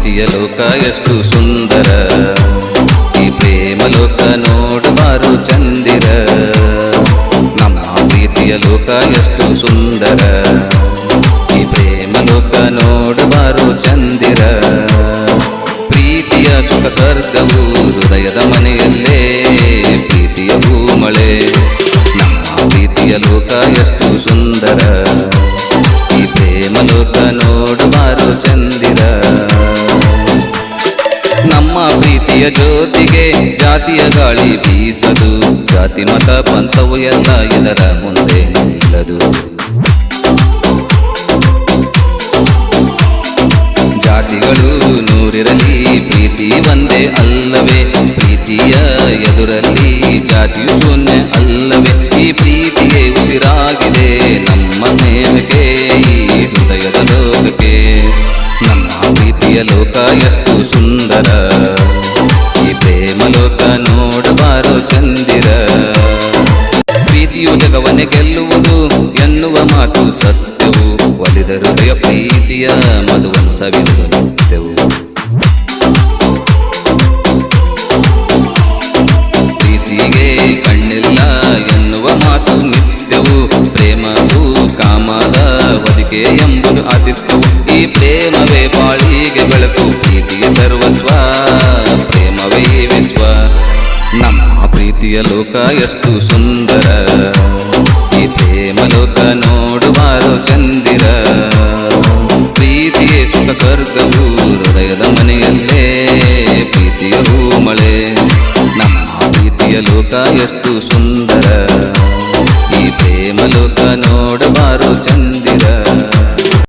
ಪ್ರೀತಿಯ ಲೋಕ ಎಷ್ಟು ಸುಂದರ. ಈ ಪ್ರೇಮ ಲೋಕ ನೋಡುವಾರು ಚಂದಿರ. ನಮ್ಮ ಪ್ರೀತಿಯ ಲೋಕ ಎಷ್ಟು ಸುಂದರ. ಈ ಪ್ರೇಮ ಲೋಕ ನೋಡುವಾರು ಚಂದಿರ. ಪ್ರೀತಿಯ ಸುಖ ಸ್ವರ್ಗವು ಹೃದಯದ ಮನೆಯಲ್ಲೇ, ಪ್ರೀತಿಯ ಭೂಮಳೆ. ನಮ್ಮ ಪ್ರೀತಿಯ ಲೋಕ ಎಷ್ಟು ಸುಂದರ. ಪ್ರೀತಿಯ ಜ್ಯೋತಿಗೆ, ಜಾತಿಯ ಗಾಳಿ ಬೀಸದು. ಜಾತಿ ಮತ ಪಂಥವು ಎಲ್ಲ ಇದರ ಮುಂದೆ ನಿಲ್ಲದು. ಜಾತಿಗಳು ನೂರಿರಲಿ, ಪ್ರೀತಿ ಒಂದೇ ಅಲ್ಲವೇ. ಪ್ರೀತಿಯ ಎದುರಲ್ಲಿ ಜಾತಿಯು ಶೂನ್ಯ ಅಲ್ಲವೇ. ಈ ಪ್ರೀತಿಯೇ ಉಸಿರಾಗಿದೆ ನಮ್ಮ ಸ್ನೇಹಕ್ಕೆ, ಈ ಹೃದಯದ ಲೋಕಕ್ಕೆ. ನಮ್ಮ ಪ್ರೀತಿಯ ಲೋಕ ಎಷ್ಟು ಸುಂದರ. ಚಂದಿರ ಪ್ರೀತಿಯು ಜಗವನ್ನೇ ಗೆಲ್ಲುವುದು ಎನ್ನುವ ಮಾತು ಸತ್ಯವು ಒಲಿದ ಹೃದಯ ಪ್ರೀತಿಯ ಮಧುವನ್ನು ಸವಿದು ನಿತ್ಯವು. ಪ್ರೀತಿಗೆ ಕಣ್ಣಿಲ್ಲ ಎನ್ನುವ ಮಾತು ನಿತ್ಯವು. ಪ್ರೇಮವು ಕಾಮದ ಹೊದಿಕೆ ಎಂಬುದು ಆತಿಥ್ಯವು ಈ ಪ್ರೇಮವೇ ಬಾಳಿಗೆ ಬೆಳಕು, ಪ್ರೀತಿಗೆ ಸರ್ವಸ್ವ. ನಿತ್ಯ ಲೋಕ ಎಷ್ಟು ಸುಂದರ. ಈ ಪ್ರೇಮಲೋಕ ನೋಡುವಾರು ಚಂದಿರ. ಪ್ರೀತಿಯೇ ಸುಖ ಸ್ವರ್ಗವು ಹೃದಯದ ಮನೆಯಲ್ಲೇ, ಪ್ರೀತಿಯ ಹೂ ಮಳೆ ನಮ್ಮ ಪ್ರೀತಿಯ ಲೋಕ ಎಷ್ಟು ಸುಂದರ. ಈ ಪ್ರೇಮಲೋಕ ನೋಡುವಾರು ಚಂದ